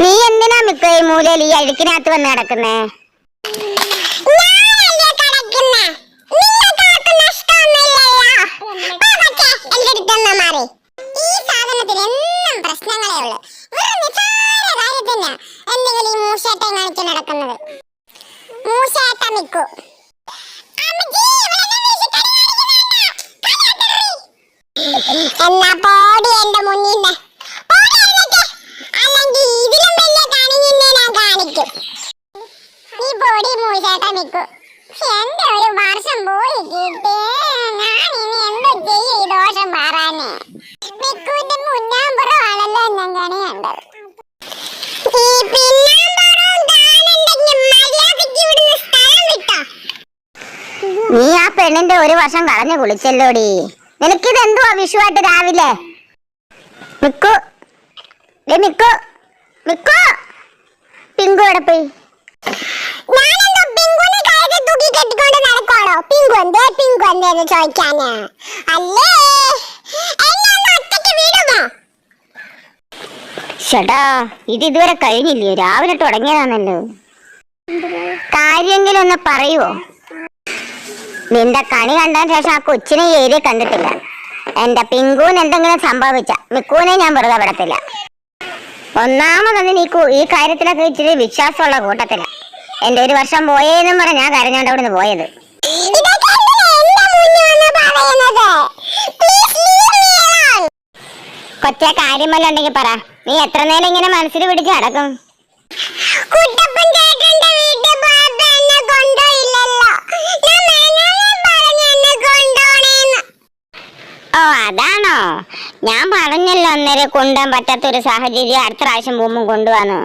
നീ എന്തിനാ മിക്ക ഈ മൂലയിൽ ഈ അഴുക്കിനകത്ത് വന്ന് കിടക്കുന്നേ? എന്നാ കാണിക്കും ഈ പൊടി മൂശേട്ട നിക്കു. എന്റെ ഒരു വർഷം പോയി കിട്ടേ? ഞാൻ ഇനി എന്തോ ചെയ്യും ഈ ദോഷം മാറാന്? നിക്കുവിന്റെ മുന്നാമ്പുറം ആണല്ലോ ഞാൻ കണി കണ്ടത് നീ ആ പെണ്ണിന്റെ ഒരു വർഷം കളഞ്ഞു കുളിച്ചല്ലോടി. നിനക്കിത് എന്തുവാ വിഷുവായിട്ട് രാവിലെ? മിക്കു മിക്കു പിങ്കു വന്നേന്ന് ചോദിക്കാന്. അല്ലേ? ഷടാ ഇത് ഇതുവരെ കഴിഞ്ഞില്ലേ? രാവിലെ തുടങ്ങിയതാണല്ലോ. കാര്യമെങ്കിലും ഒന്ന് പറയുവോ? നിന്റെ കണി കണ്ടതിന് ശേഷം ആ കൊച്ചിനെ ഏരി ഏരിയ കണ്ടിട്ടില്ല. എന്റെ പിങ്കൂന് എന്തെങ്കിലും സംഭവിച്ച മിക്കൂനെ ഞാൻ വെറുതെ വിടത്തില്ല. ഒന്നാമതൊന്ന് നീ കു- ഈ കാര്യത്തിലൊക്കെ ഇച്ചിരി വിശ്വാസമുള്ള കൂട്ടത്തിൽ. എന്റെ ഒരു വർഷം പോയേന്നും പറഞ്ഞ ഞാൻ കരഞ്ഞോണ്ട് അവിടുന്ന് പോയത്. കൊച്ചെ കാര്യം വല്ല ഉണ്ടെങ്കിൽ പറ. നീ എത്ര നേരം ഇങ്ങനെ മനസ്സിൽ പിടിച്ച് നടക്കും? ഓ അതാണോ? ഞാൻ പറഞ്ഞല്ലോ അന്നേരം കൊണ്ടുപോകാൻ പറ്റാത്ത ഒരു സാഹചര്യം അടുത്ത പ്രാവശ്യം പോകുമ്പോൾ കൊണ്ടുപോകാന്ന്.